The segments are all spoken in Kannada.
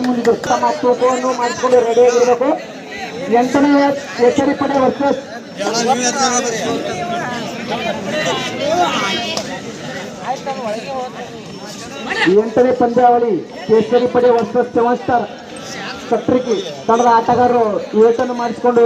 ಮುಂದೆ ತಮ್ಮ ತೂಕವನ್ನು ಮಾಡಿಕೊಂಡು ರೆಡಿ ಆಗಿರಬೇಕು ಎಂಟನೇ ಎಚ್ಚರಿ ಪಡೆ ವರ್ಸಸ್ ಎಂಟನೇ ಪಂದ್ಯಾವಳಿ ಕೇಸರಿ ಪಡೆ ವಸ್ತ್ರ ಸೆವೆನ್ ಸ್ಟಾರ್ ತಂಡದ ಆಟಗಾರರು ಏಟನ್ನು ಮಾಡಿಸಿಕೊಂಡು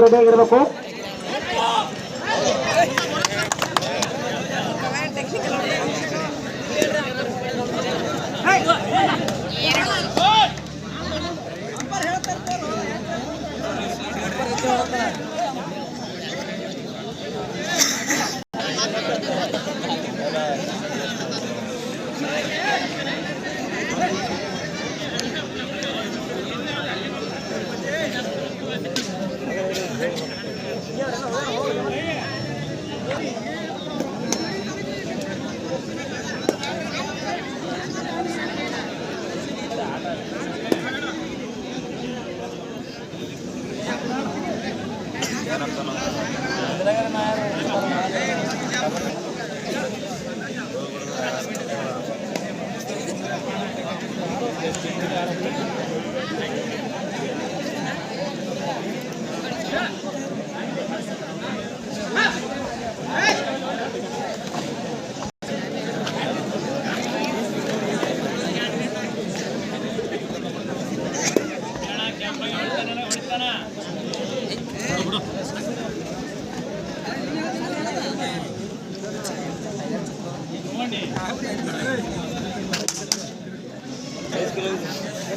Let's go.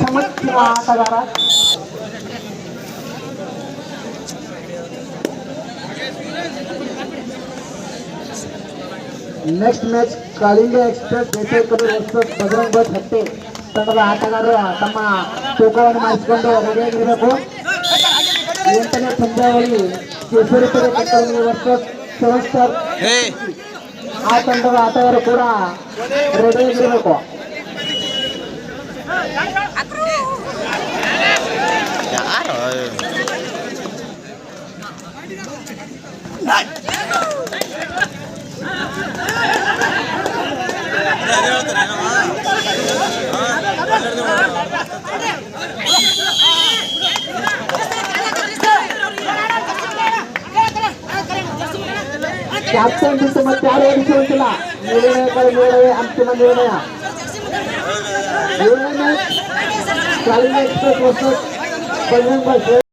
ಸಮರ್ಥಿನ ಆಟಗಾರ ನೆಕ್ಸ್ಟ್ ಮ್ಯಾಚ್ ಕಳಿಂಗ ಎಕ್ಸ್ಪ್ರೆಸ್ ದೇಸಾಯಿಕರು ವರ್ಸಸ್ ಬಜರಂಗ್ ಬಟ್ ಹತ್ತಿ ತಂಡದ ಆಟಗಾರರು ತಮ್ಮ ತೂಕವನ್ನು ಮಾಡಿಸಿಕೊಂಡು ರೆಡಿಯಾಗಿರಬೇಕು ಎಂಟನೇ ಪಂದ್ಯಾವಳಿ ಕೇಸರಿ ಪಡೆ ಕಟ್ಟಡದಲ್ಲಿ ವರ್ಸಸ್ ಸೆವೆನ್ ಸ್ಟಾರ್ ಆ ತಂಡದ ಆಟಗಾರರು ಕೂಡ ರೆಡಿಯಾಗಿರಬೇಕು ಕ್ಯಾಪ್ಟನ್ ಬಿಟ್ಟು ಮತ್ತೆ ಯಾರು ಓಡಿಸುವಂತಿಲ್ಲ ನಿರ್ಣಯಗಳು ನಿರ್ಣಯ ಅಂತಿಮ ನಿರ್ಣಯ ಏಳನೇ Kalinga express versus Bajrang bus